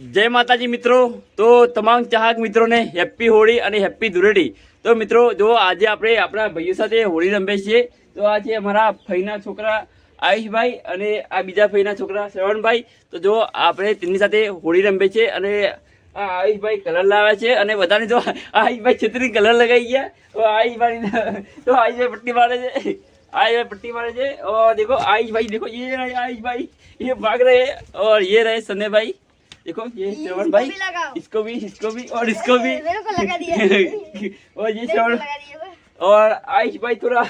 જય માતાજી મિત્રો તો તમામ ચાહક મિત્રોને હેપ્પી હોળી અને હેપ્પી ધુળેટી તો મિત્રો જો આજે આપણે આપણા ભાઈઓ સાથે હોળી રમીએ છીએ તો આ છે અમારા ફઈના છોકરા આયુષભાઈ અને આ બીજા ફઈના છોકરા શ્રવણભાઈ તો જો આપણે તેમની સાથે હોળી રમીએ છીએ અને આ આયુષભાઈ કલર લાવે છે અને બધાને જો આયુષભાઈ છત્રી કલર લગાઈ ગયા તો આયુષભાઈ તો આયુષભાઈ પટ્ટી મારે છે आयुष पट्टी मारे थे और देखो आयुष भाई देखो ये रहे आयुष भाई ये भाग रहे हैं और ये रहे सने भाई देखो ये श्रवण भाई इसको भी इसको भी और इसको भी। मेरे को लगा दिया। और ये श्रवण और आयुष भाई थोड़ा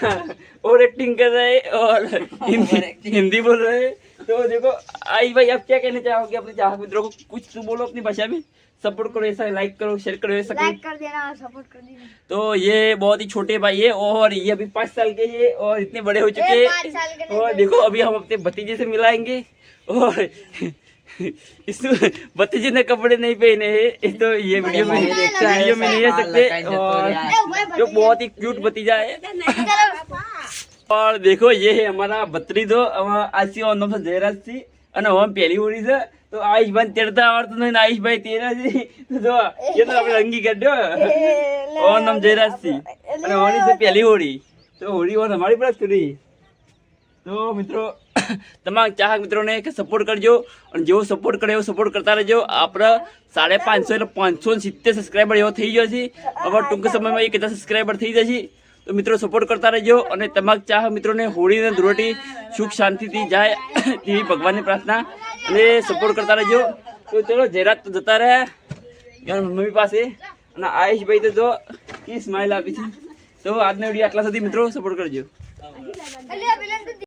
और एक्टिंग कर रहे हैं और हिंदी हिंदी बोल रहे हैं। तो देखो आयुष भाई आप क्या कहना चाहोगे अपने चाहक मित्रों को? कुछ तो बोलो अपनी भाषा में। सपोर्ट करो ऐसा लाइक करो शेयर करो ऐसा लाइक कर देना सपोर्ट कर देना। तो ये बहुत ही छोटे भाई है और ये अभी पाँच साल के हैं और इतने बड़े हो चुके हैं। और देखो अभी हम अपने भतीजे से मिलाएँगे और भतीजे ने कपड़े नहीं पहने हैं। तो ये वीडियो में वीडियो में नहीं है सकते और जो बहुत ही क्यूट भतीजा है। और देखो ये है हमारा भत्रीजो आज નો જયરાજ સિંહ અને હોમ પહેલી ઉડી છે તો આયુષભાઈ તેડતા આવડતું નહીં આયુષભાઈ તેરા છે તો એ તો આપણે અંગી કાઢ્યો ઓન નામ જયરાજ સિંહ અને હોની છે પહેલી હોળી તો હોળી ઓન અમારી પર જ કરી તો મિત્રો, તમામ ચાહક મિત્રોને કે સપોર્ટ કરજો અને જેવો સપોર્ટ કરે એવો સપોર્ટ કરતા રહેજો. આપણે સાડે પાંચસો એટલે પાંચસો સિત્તેર સબસ્ક્રાઈબર એવો થઈ ગયો છે. હવે ટૂંક સમયમાં એક હજાર સબસ્ક્રાઈબર થઈ જશે. તો મિત્રો સપોર્ટ કરતા રહેજો અને તમામ ચાહક મિત્રોને હોળી અને ધ્રોટી સુખ શાંતિથી જાય તેવી ભગવાનની પ્રાર્થના અને સપોર્ટ કરતા રહેજો. તો ચલો જયરાજ તો જતા રહ્યા મમ્મી પાસે અને આયુષભાઈ તો જો એ સ્માઇલ આપી છે. તો આજનો વીડિયો આટલા સુધી મિત્રો સપોર્ટ કરજો.